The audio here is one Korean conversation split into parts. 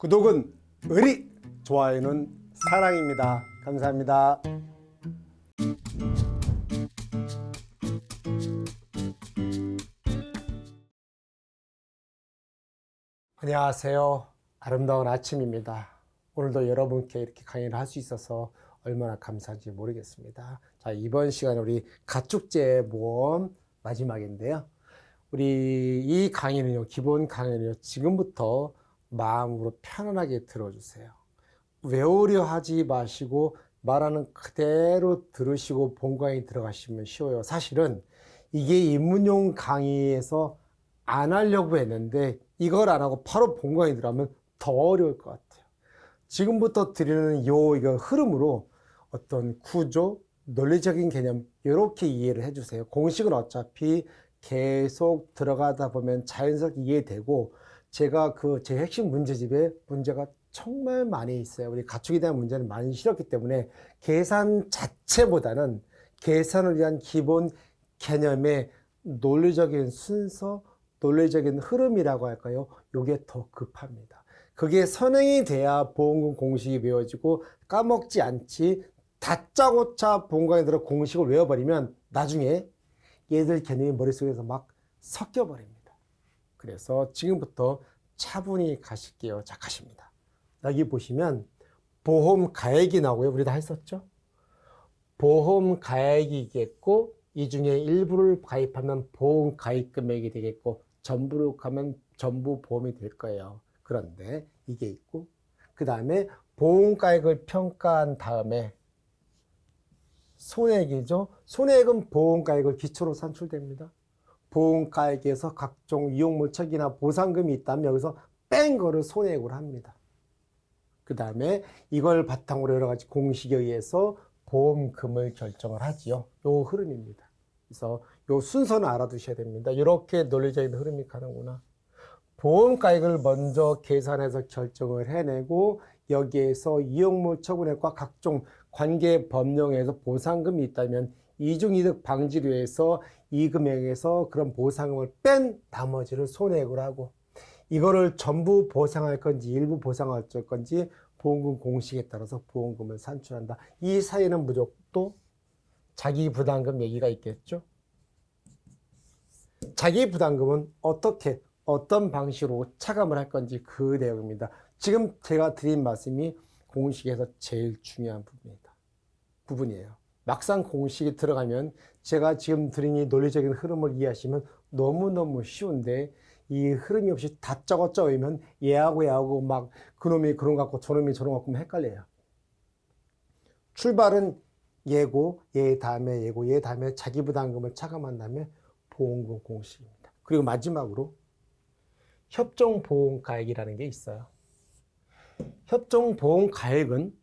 구독은 의리, 좋아요는 사랑입니다. 감사합니다. 안녕하세요. 아름다운 아침입니다. 오늘도 여러분께 이렇게 강의를 할 수 있어서 얼마나 감사한지 모르겠습니다. 자, 이번 시간에 우리 가축제 모험 마지막인데요. 우리 이 강의는요, 기본 강의는요, 지금부터 마음으로 편안하게 들어주세요. 외우려 하지 마시고 말하는 그대로 들으시고 본강에 들어가시면 쉬워요. 사실은 이게 입문용 강의에서 안 하려고 했는데 이걸 안 하고 바로 본강에 들어가면 더 어려울 것 같아요. 지금부터 드리는 요 이거 흐름으로 어떤 구조, 논리적인 개념 이렇게 이해를 해주세요. 공식은 어차피 계속 들어가다 보면 자연스럽게 이해되고 제가 그 제 핵심 문제집에 문제가 정말 많이 있어요. 우리 가축에 대한 문제는 많이 싫었기 때문에 계산 자체보다는 계산을 위한 기본 개념의 논리적인 순서, 논리적인 흐름이라고 할까요? 요게 더 급합니다. 그게 선행이 돼야 보험금 공식이 외워지고 까먹지 않지 다짜고짜 본강에 들어 공식을 외워버리면 나중에 얘들 개념이 머릿속에서 막 섞여버립니다. 그래서 지금부터 차분히 가실게요. 자, 가십니다. 여기 보시면 보험 가액이 나오고요. 우리 다 했었죠? 보험 가액이겠고 이 중에 일부를 가입하면 보험 가입 금액이 되겠고 전부를 가면 전부 보험이 될 거예요. 그런데 이게 있고 그 다음에 보험 가액을 평가한 다음에 손해액이죠. 손해액은 보험 가액을 기초로 산출됩니다. 보험 가액에서 각종 이용물척이나 보상금이 있다면 여기서 뺀 거를 손해액으로 합니다. 그 다음에 이걸 바탕으로 여러 가지 공식에 의해서 보험금을 결정을 하지요. 요 흐름입니다. 그래서 요 순서는 알아두셔야 됩니다. 이렇게 논리적인 흐름이 가는구나. 보험가액을 먼저 계산해서 결정을 해내고 여기에서 이용물 처분액과 각종 관계 법령에서 보상금이 있다면 이중이득 방지를 위해서 이 금액에서 그런 보상금을 뺀 나머지를 손해액으로 하고 이거를 전부 보상할 건지 일부 보상할 건지 보험금 공식에 따라서 보험금을 산출한다. 이 사이에는 무조건 또 자기 부담금 얘기가 있겠죠. 자기 부담금은 어떻게 어떤 방식으로 차감을 할 건지 그 내용입니다. 지금 제가 드린 말씀이 공식에서 제일 중요한 부분이다. 부분이에요. 막상 공식에 들어가면 제가 지금 드린 이 논리적인 흐름을 이해하시면 너무너무 쉬운데 이 흐름이 없이 다짜고짜 오면 얘하고 얘하고 막 그놈이 그런 것 같고 저놈이 저런 것 같고 헷갈려요. 출발은 얘고 얘 다음에 얘고 얘 다음에 자기 부담금을 차감한 다음에 보험금 공식입니다. 그리고 마지막으로 협정보험가액이라는 게 있어요. 협정보험가액은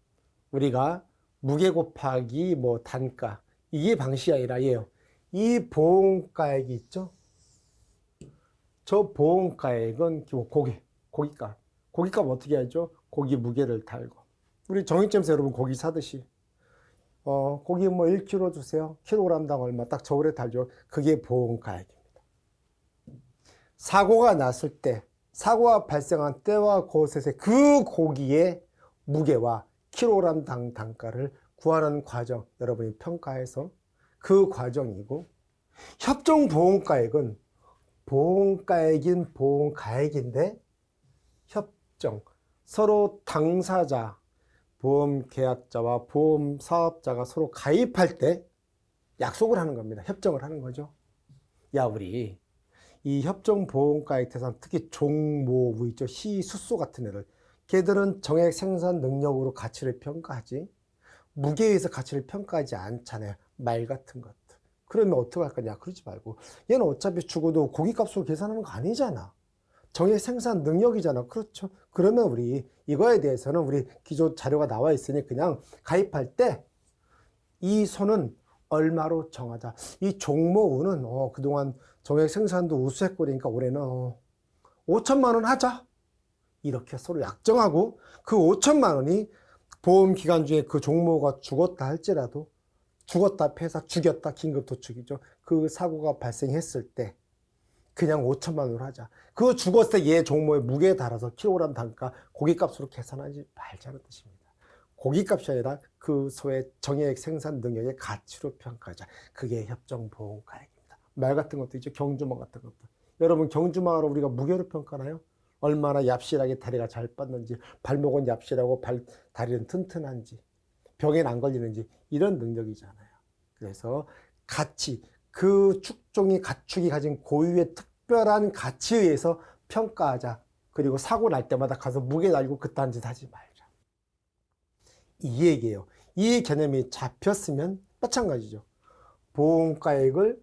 우리가 무게 곱하기 뭐 단가 이게 방식이 아니라 예요. 이 보험가액이 있죠. 저 보험가액은 고기, 고기값. 고기값 어떻게 하죠? 고기 무게를 달고. 우리 정육점에서 여러분 고기 사듯이 어, 고기 뭐 1kg 주세요. 킬로그램당 얼마 딱 저울에 달죠. 그게 보험가액입니다. 사고가 났을 때, 사고가 발생한 때와 곳에서 그 고기의 무게와 킬로그램당 단가를 구하는 과정, 여러분이 평가해서 그 과정이고, 협정 보험가액은 보험가액인 보험가액인데, 협정, 서로 당사자, 보험 계약자와 보험 사업자가 서로 가입할 때 약속을 하는 겁니다. 협정을 하는 거죠. 야, 우리 이 협정 보험가액 대상 특히 종모부 있죠. 시수소 같은 애들. 걔들은 정액 생산 능력으로 가치를 평가하지. 무게에 의해서 가치를 평가하지 않잖아요. 말 같은 것들. 그러면 어떻게 할 거냐? 그러지 말고. 얘는 어차피 죽어도 고기값으로 계산하는 거 아니잖아. 정액 생산 능력이잖아. 그렇죠. 그러면 우리 이거에 대해서는 우리 기존 자료가 나와 있으니 그냥 가입할 때 이 손은 얼마로 정하자. 이 종목은 어, 그동안 정액 생산도 우수했거리니까 올해는 어, 5천만 원 하자. 이렇게 서로 약정하고 그 5천만 원이 보험 기간 중에 그 종목가 죽었다 할지라도 죽었다 폐사 죽였다 긴급 도축이죠. 그 사고가 발생했을 때 그냥 5천만 원으로 하자. 그 죽었을 때 얘 종목의 무게에 따라서 킬로그램 단가 고기값으로 계산하지 말자는 뜻입니다. 고기값이 아니라 그 소의 정액 생산 능력의 가치로 평가하자. 그게 협정보험가액입니다. 말 같은 것도 있죠. 경주망 같은 것도. 여러분 경주망으로 우리가 무게로 평가나요? 얼마나 얍실하게 다리가 잘 뻗는지, 발목은 얍실하고 발, 다리는 튼튼한지, 병에 안 걸리는지 이런 능력이잖아요. 그래서 가치, 그 축종이 가축이 가진 고유의 특별한 가치에 의해서 평가하자. 그리고 사고 날 때마다 가서 무게 달고 그딴 짓 하지 말자. 이 얘기예요. 이 개념이 잡혔으면 마찬가지죠. 보험가액을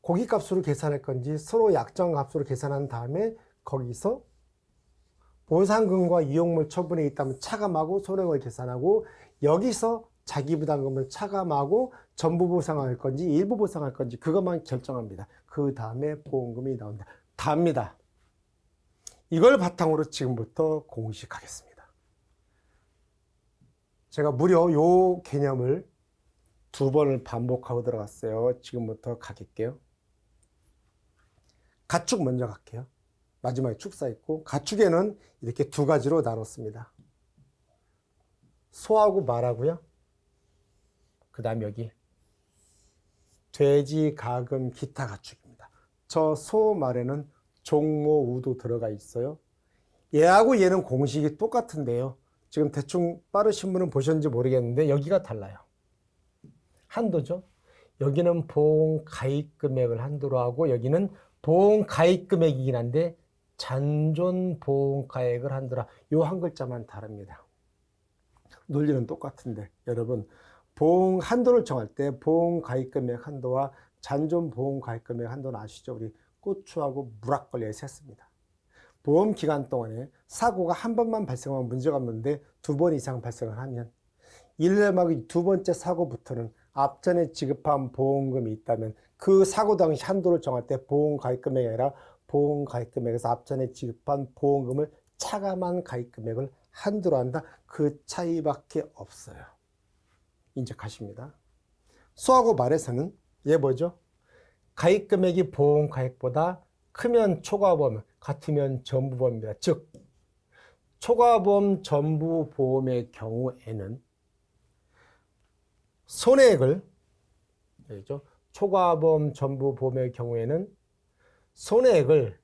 고기값으로 계산할 건지 서로 약정값으로 계산한 다음에 거기서 보상금과 이용물 처분에 있다면 차감하고 손해를 계산하고 여기서 자기 부담금을 차감하고 전부 보상할 건지 일부 보상할 건지 그것만 결정합니다. 그 다음에 보험금이 나온다. 답니다. 이걸 바탕으로 지금부터 공식하겠습니다. 제가 무려 요 개념을 두 번을 반복하고 들어갔어요. 지금부터 가겠게요. 가축 먼저 갈게요. 마지막에 축사 있고 가축에는 이렇게 두 가지로 나눴습니다. 소하고 말하고요. 그 다음 여기 돼지, 가금, 기타 가축입니다. 저 소 말에는 종모, 우도 들어가 있어요. 얘하고 얘는 공식이 똑같은데요. 지금 대충 빠르신 분은 보셨는지 모르겠는데 여기가 달라요. 한도죠. 여기는 보험 가입 금액을 한도로 하고 여기는 보험 가입 금액이긴 한데 잔존 보험 가액을 한도라. 요 한 글자만 다릅니다. 논리는 똑같은데 여러분 보험 한도를 정할 때 보험 가입 금액 한도와 잔존 보험 가입 금액 한도는 아시죠? 우리 고추하고 무락걸리에 셌습니다. 보험 기간 동안에 사고가 한 번만 발생하면 문제가 없는데 두 번 이상 발생을 하면 1년마기 두 번째 사고부터는 앞전에 지급한 보험금이 있다면 그 사고 당시 한도를 정할 때 보험 가입 금액이 아니라 보험 가입 금액에서 앞전에 지급한 보험금을 차감한 가입 금액을 한도로 한다. 그 차이밖에 없어요. 인정하십니다. 수하고 말에서는 얘 뭐죠? 가입 금액이 보험 가입보다 크면 초과보험, 같으면 전부보험입니다. 즉 초과보험 전부보험의 경우에는 손해액을 알죠? 초과보험 전부보험의 경우에는 손해액을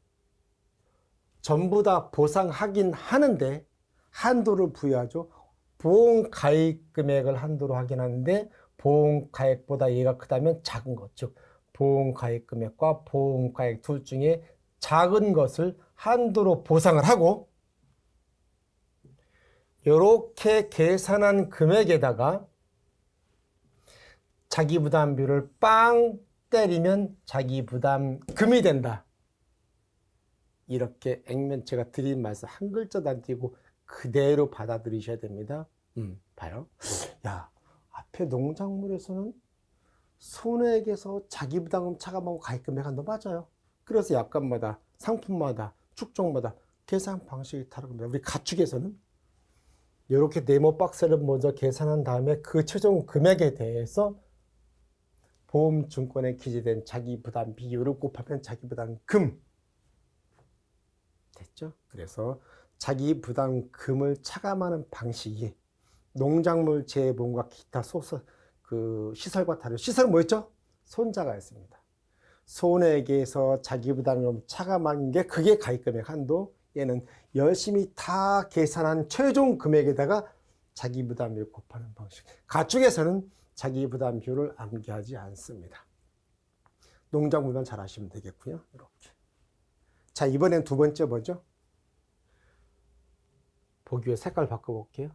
전부 다 보상하긴 하는데 한도를 부여하죠. 보험 가입 금액을 한도로 하긴 하는데 보험 가액보다 얘가 크다면 작은 것, 즉 보험 가입 금액과 보험 가액 둘 중에 작은 것을 한도로 보상을 하고 이렇게 계산한 금액에다가 자기 부담비를 빵 때리면 자기 부담금이 된다. 이렇게 액면체가 드린 말씀 한 글자도 안 띄고 그대로 받아들이셔야 됩니다. 음, 봐요. 야, 앞에 농작물에서는 손해액에서 자기 부담금 차감하고 가입금액 한도 맞아요. 그래서 약관마다 상품마다 축종마다 계산 방식이 다릅니다. 우리 가축에서는 이렇게 네모 박스를 먼저 계산한 다음에 그 최종 금액에 대해서 보험증권에 기재된 자기 부담 비율을 곱하면 자기 부담금 됐죠? 그래서 자기 부담금을 차감하는 방식이 농작물 재보험과 기타 소설 그 시설과 다른 시설은 뭐였죠? 손자가였습니다. 손에게서 자기 부담금 차감한 게 그게 가입금액 한도 얘는 열심히 다 계산한 최종 금액에다가 자기 부담비를 곱하는 방식. 가축에서는 자기 부담 비율을 암기하지 않습니다. 농작물만 잘 하시면 되겠고요. 이렇게. 자, 이번엔 두 번째 뭐죠? 보기 위해 색깔 바꿔볼게요.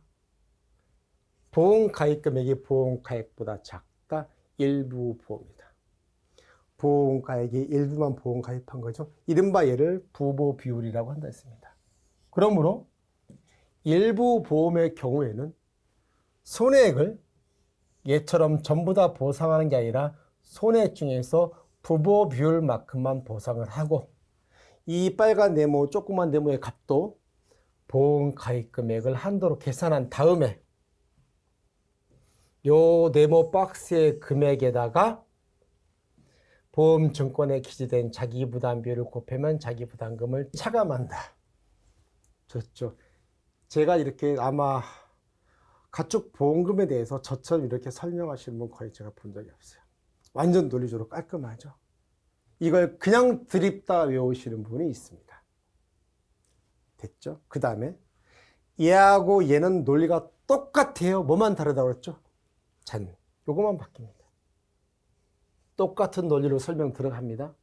보험 가입 금액이 보험 가액보다 작다. 일부 보험이다. 보험 가액이 일부만 보험 가입한 거죠. 이른바 얘를 부보 비율이라고 한다 했습니다. 그러므로 일부 보험의 경우에는 손해액을 얘처럼 전부 다 보상하는 게 아니라 손해액 중에서 부보 비율만큼만 보상을 하고 이 빨간 네모, 조그만 네모의 값도 보험 가입 금액을 한도로 계산한 다음에 요 네모 박스의 금액에다가 보험 증권에 기재된 자기 부담 비율을 곱하면 자기 부담금을 차감한다. 좋죠. 제가 이렇게 아마 가축 보험금에 대해서 저처럼 이렇게 설명하시는 분 거의 제가 본 적이 없어요. 완전 논리적으로 깔끔하죠. 이걸 그냥 드립다 외우시는 분이 있습니다. 됐죠? 그 다음에 얘하고 얘는 논리가 똑같아요. 뭐만 다르다고 그랬죠? 잔. 요거만 바뀝니다. 똑같은 논리로 설명 들어갑니다.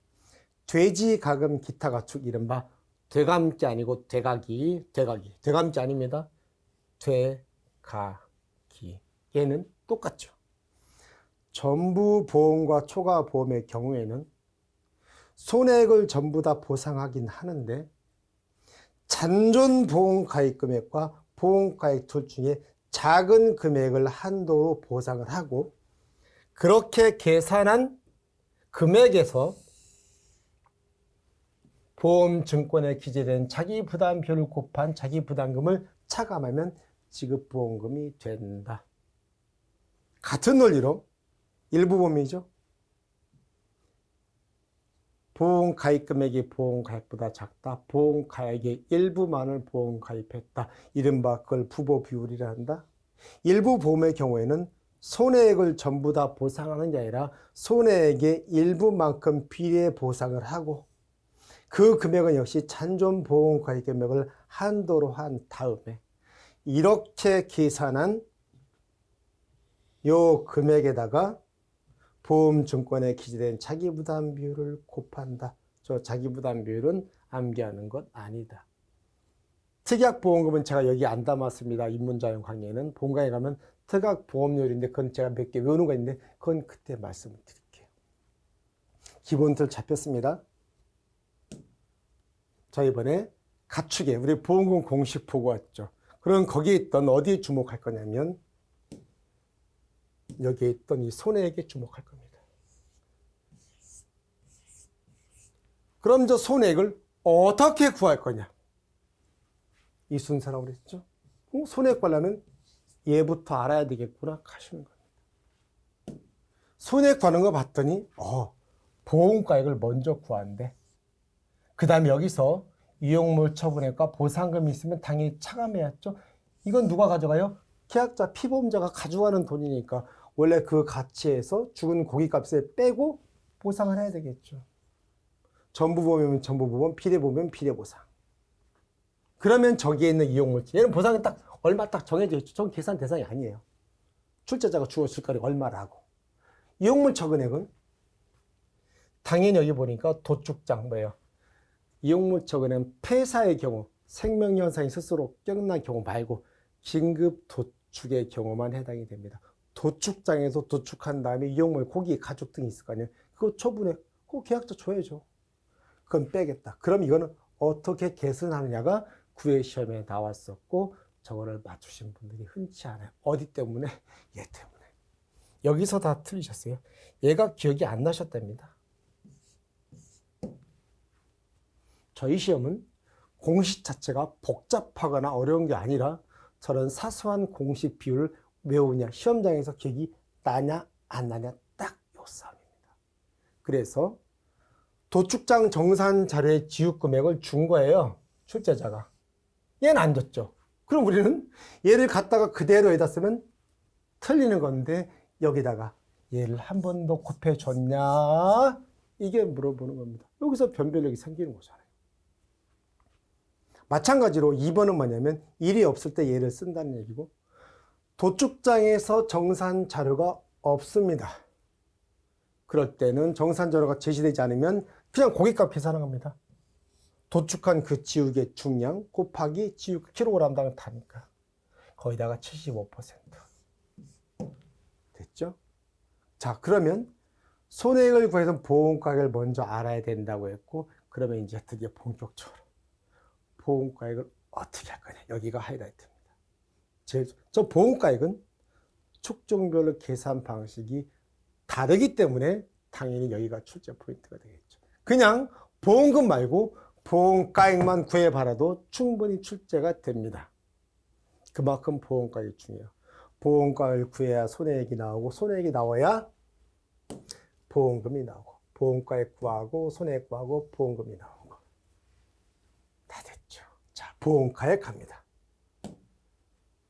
돼지 가금 기타 가축 이른바 되감기 아니고 되가기, 되가기. 되감기 아닙니다. 되 가 기. 얘는 똑같죠. 전부 보험과 초과 보험의 경우에는 손해액을 전부 다 보상하긴 하는데 잔존 보험 가입 금액과 보험 가입 둘 중에 작은 금액을 한도로 보상을 하고 그렇게 계산한 금액에서 보험증권에 기재된 자기 부담비율을 곱한 자기 부담금을 차감하면 지급보험금이 된다. 같은 논리로 일부 보험이죠. 보험 가입 금액이 보험 가입보다 작다. 보험 가입의 일부만을 보험 가입했다. 이른바 그걸 부보 비율이라 한다. 일부 보험의 경우에는 손해액을 전부 다 보상하는 게 아니라 손해액의 일부만큼 비례 보상을 하고 그 금액은 역시 잔존 보험 가입 금액을 한도로 한 다음에 이렇게 계산한 요 금액에다가 보험증권에 기재된 자기부담 비율을 곱한다. 저 자기부담 비율은 암기하는 것 아니다. 특약보험금은 제가 여기 안 담았습니다. 입문자용 강의에는 본강에 가면 특약보험료인데 그건 제가 몇 개 외우는 거 있는데 그건 그때 말씀을 드릴게요. 기본 틀 잡혔습니다. 자 이번에 가축에 우리 보험금 공식 보고 왔죠. 그럼 거기에 있던 어디에 주목할 거냐면 여기에 있던 이 손해액에 주목할 겁니다. 그럼 저 손해액을 어떻게 구할 거냐? 이 순서라고 그랬죠. 어, 손해액 관련은 얘부터 알아야 되겠구나 하시는 겁니다. 손해액 구하는 거 봤더니 어, 보험가액을 먼저 구한대. 그 다음에 여기서 이용물 처분액과 보상금이 있으면 당연히 차감해야죠. 이건 누가 가져가요? 계약자, 피보험자가 가져가는 돈이니까 원래 그 가치에서 죽은 고기값에 빼고 보상을 해야 되겠죠. 전부보험이면 전부보험, 비례보험이면 비례보상. 그러면 저기에 있는 이용물질, 얘는 보상이 딱 얼마 딱 정해져 있죠. 전 계산 대상이 아니에요. 출제자가 주었을 거리 얼마라고. 이용물 처근액은 당연히 여기 보니까 도축장 뭐예요? 이용물 처근액은 폐사의 경우, 생명현상이 스스로 깨어난 경우 말고 긴급 도축의 경우만 해당이 됩니다. 도축장에서 도축한 다음에 이용물, 고기, 가죽 등이 있을 거 아니에요. 그거 처분해. 그거 계약자 줘야죠. 그건 빼겠다. 그럼 이거는 어떻게 계산하느냐가 구회 시험에 나왔었고 저거를 맞추신 분들이 흔치 않아요. 어디 때문에? 얘 때문에. 여기서 다 틀리셨어요. 얘가 기억이 안 나셨답니다. 저희 시험은 공식 자체가 복잡하거나 어려운 게 아니라 저런 사소한 공식 비율을 외우냐, 시험장에서 기억이 나냐, 안 나냐, 딱 요 싸움입니다. 그래서 도축장 정산 자료의 지급 금액을 준 거예요. 출제자가. 얘는 안 줬죠. 그럼 우리는 얘를 갖다가 그대로 에다 쓰면 틀리는 건데 여기다가 얘를 한 번 더 곱해줬냐? 이게 물어보는 겁니다. 여기서 변별력이 생기는 거잖아요. 마찬가지로 2번은 뭐냐면 일이 없을 때 얘를 쓴다는 얘기고 도축장에서 정산 자료가 없습니다. 그럴 때는 정산 자료가 제시되지 않으면 그냥 고깃값 계산한 겁니다. 도축한 그 지우개 중량 곱하기 지우개 킬로그램 당을 타니까 거기다가 75% 됐죠? 자 그러면 손해액을 구해서 보험가액을 먼저 알아야 된다고 했고 그러면 이제 드디어 본격적으로 보험가액을 어떻게 할 거냐 여기가 하이라이트입니다. 제, 저 보험가액은 축종별로 계산 방식이 다르기 때문에 당연히 여기가 출제 포인트가 되겠죠. 그냥 보험금 말고 보험가액만 구해봐라도 충분히 출제가 됩니다. 그만큼 보험가액이 중요해요. 보험가액을 구해야 손해액이 나오고 손해액이 나와야 보험금이 나오고 보험가액 구하고 손해액 구하고 보험금이 거. 보험가액 갑니다.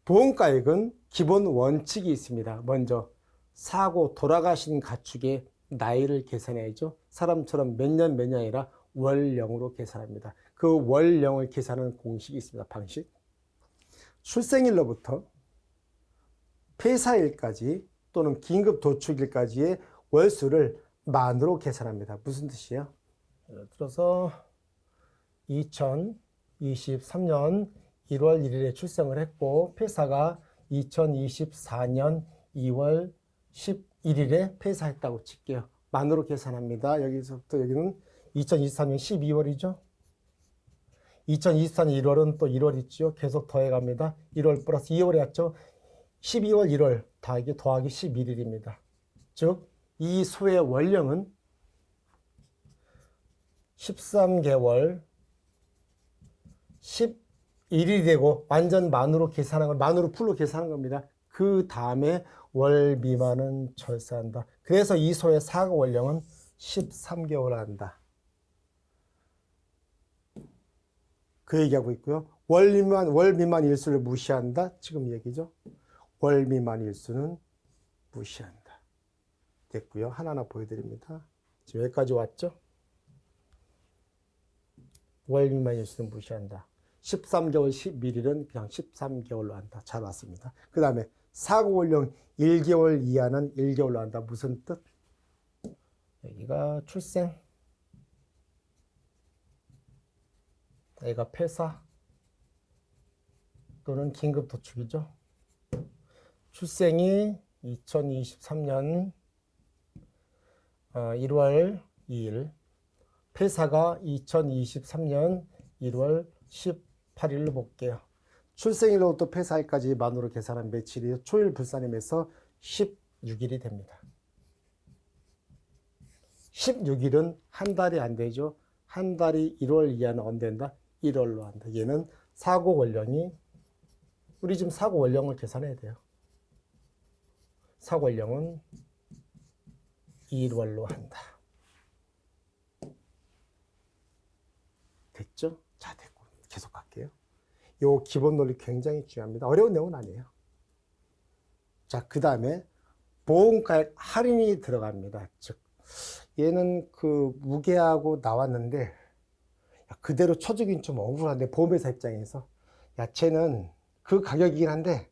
보험가액은 기본 원칙이 있습니다. 먼저 사고 돌아가신 가축의 나이를 계산해야죠. 사람처럼 몇 년 몇 년이라 월령으로 계산합니다. 그 월령을 계산하는 공식이 있습니다. 방식. 출생일로부터 폐사일까지 또는 긴급 도축일까지의 월수를 만으로 계산합니다. 무슨 뜻이에요? 들어서 2023년 1월 1일에 출생을 했고 폐사가 2024년 2월 11일에 폐사했다고 칠게요. 만으로 계산합니다. 여기서부터 여기는 2023년 12월이죠. 2024년 1월은 또 1월 있죠. 계속 더해갑니다. 1월 플러스 2월에 왔죠. 12월 1월 더하기 더하기 11일입니다. 즉, 이 소의 원령은 13개월 11일이 되고 완전 만으로 계산한 걸 만으로 풀로 계산한 겁니다. 그 다음에 월 미만은 절세한다. 그래서 이 소의 사고 원령은 13개월 한다. 그 얘기하고 있고요. 월 미만, 월 미만 일수를 무시한다. 지금 얘기죠. 월 미만 일수는 무시한다. 됐고요. 하나하나 보여드립니다. 지금 여기까지 왔죠? 월 미만 일수는 무시한다. 13개월 11일은 그냥 13개월로 한다. 잘 왔습니다. 그 다음에 사고 원령 1개월 이하는 1개월로 한다. 무슨 뜻? 여기가 출생. 여기가 폐사 또는 긴급 도축이죠. 출생이 2023년 1월 2일, 폐사가 2023년 1월 18일로 볼게요. 출생일로부터 폐사일까지 만으로 계산한 며칠이 초일 불산임에서 16일이 됩니다. 16일은 한 달이 안 되죠. 한 달이 1월 이하는 언 된다? 1월로 한다. 얘는 사고 원령이 우리 지금 사고 원령을 계산해야 돼요. 사고 원령은 1월로 한다. 됐죠? 자, 됐고. 계속 갈게요. 요 기본 논리 굉장히 중요합니다. 어려운 내용은 아니에요. 자, 그 다음에 보험가액 할인이 들어갑니다. 즉, 얘는 그 무게하고 나왔는데, 야, 그대로 쳐주긴 좀 억울한데, 보험회사 입장에서. 야, 쟤는 그 가격이긴 한데,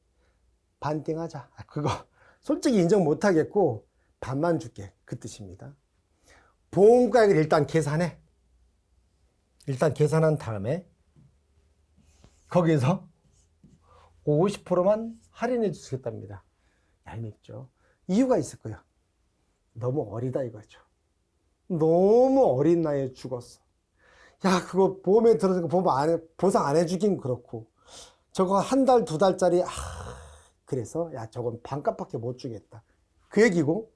반띵하자. 아, 그거 솔직히 인정 못 하겠고, 반만 줄게. 그 뜻입니다. 보험가액을 일단 계산해. 일단 계산한 다음에, 거기서 50%만 할인해 주시겠답니다. 얄밉죠. 이유가 있을 거예요. 너무 어리다 이거죠. 너무 어린 나이에 죽었어. 야, 그거 보험에 들어서 보험 안 해, 보상 안 해주긴 그렇고. 저거 한 달, 두 달짜리, 아, 그래서, 야, 저건 반값밖에 못 주겠다. 그 얘기고,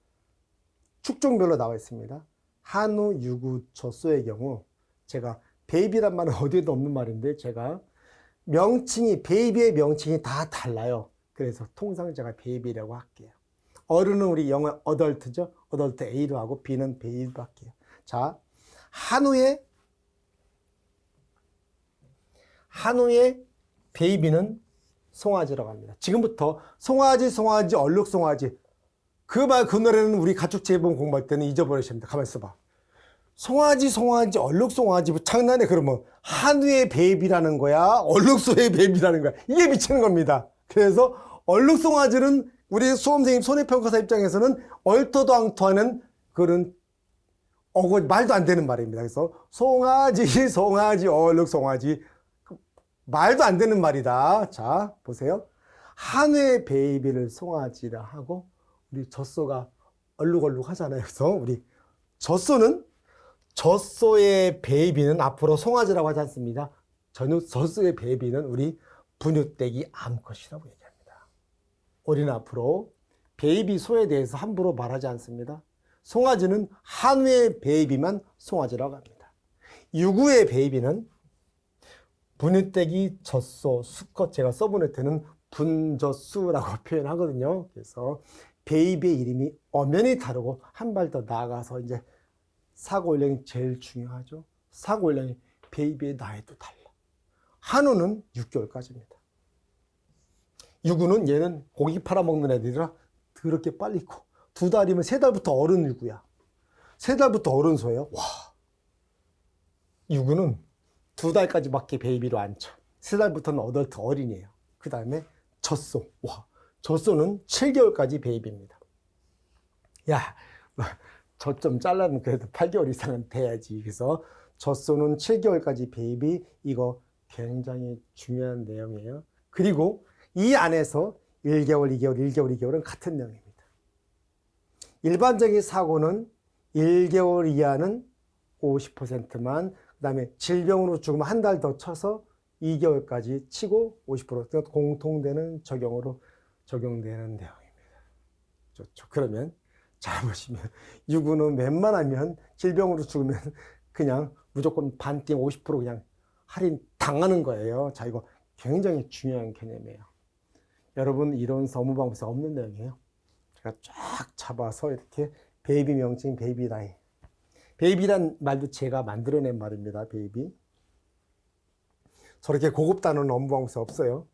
축종별로 나와 있습니다. 한우, 유구, 젖소의 경우, 제가 베이비란 말은 어디에도 없는 말인데, 제가 명칭이, 베이비의 명칭이 다 달라요. 그래서 통상 제가 베이비라고 할게요. 어른은 우리 영어 어덜트죠. 어덜트 A로 하고 B는 베이비로 할게요. 자, 한우의 한우의 베이비는 송아지라고 합니다. 지금부터 송아지, 송아지, 얼룩 송아지. 그 말, 그 노래는 우리 가축재본 공부할 때는 잊어버리십니다. 가만히 있어봐. 송아지, 송아지, 얼룩 송아지, 뭐 장난해. 그러면 한우의 베이비라는 거야? 얼룩소의 베이비라는 거야? 이게 미치는 겁니다. 그래서 얼룩 송아지는 우리 수험생님 손해평가사 입장에서는 얼토당토하는 그런 어거 말도 안 되는 말입니다. 그래서 송아지, 송아지, 얼룩 송아지 말도 안 되는 말이다. 자, 보세요. 한우의 베이비를 송아지라 하고 우리 젖소가 얼룩얼룩 하잖아요. 그래서 우리 젖소는 젖소의 베이비는 앞으로 송아지라고 하지 않습니다. 전후 젖소의 베이비는 우리 분유떼기 암컷이라고 얘기합니다. 우리는 앞으로 베이비 소에 대해서 함부로 말하지 않습니다. 송아지는 한우의 베이비만 송아지라고 합니다. 유구의 베이비는 분유떼기 젖소 수컷 제가 써보낼 때는 분젖수라고 표현하거든요. 그래서 베이비의 이름이 엄연히 다르고 한 발 더 나아가서 이제 사고 연령이 제일 중요하죠. 사고 연령이 베이비의 나이도 달라. 한우는 6개월까지입니다. 유구는 얘는 고기 팔아먹는 애들이라 더럽게 빨리 커. 두 달이면 세 달부터 어른 유구야. 세 달부터 어른 소예요. 와. 유구는 두 달까지밖에 베이비로 안 쳐. 세 달부터는 어덜트 어린이에요. 그 다음에 젖소. 와. 젖소는 7개월까지 베이비입니다. 야, 젖좀 잘라면 그래도 8개월 이상은 돼야지. 그래서 젖소는 7개월까지 베이비. 이거 굉장히 중요한 내용이에요. 그리고 이 안에서 1개월, 2개월, 1개월, 2개월은 같은 내용입니다. 일반적인 사고는 1개월 이하는 50%만, 그 다음에 질병으로 죽으면 한 달 더 쳐서 2개월까지 치고 50%. 그러니까 공통되는 적용으로 적용되는 내용입니다. 좋죠. 그러면 잘 보시면 유구는 웬만하면 질병으로 죽으면 그냥 무조건 반띵 50% 그냥 할인 당하는 거예요. 자, 이거 굉장히 중요한 개념이에요. 여러분 이런 서무방법에 없는 내용이에요. 제가 쫙 잡아서 이렇게 베이비 명칭 베이비 나이. 베이비란 말도 제가 만들어낸 말입니다. 베이비. 저렇게 고급 단어는 업무방법에 없어요.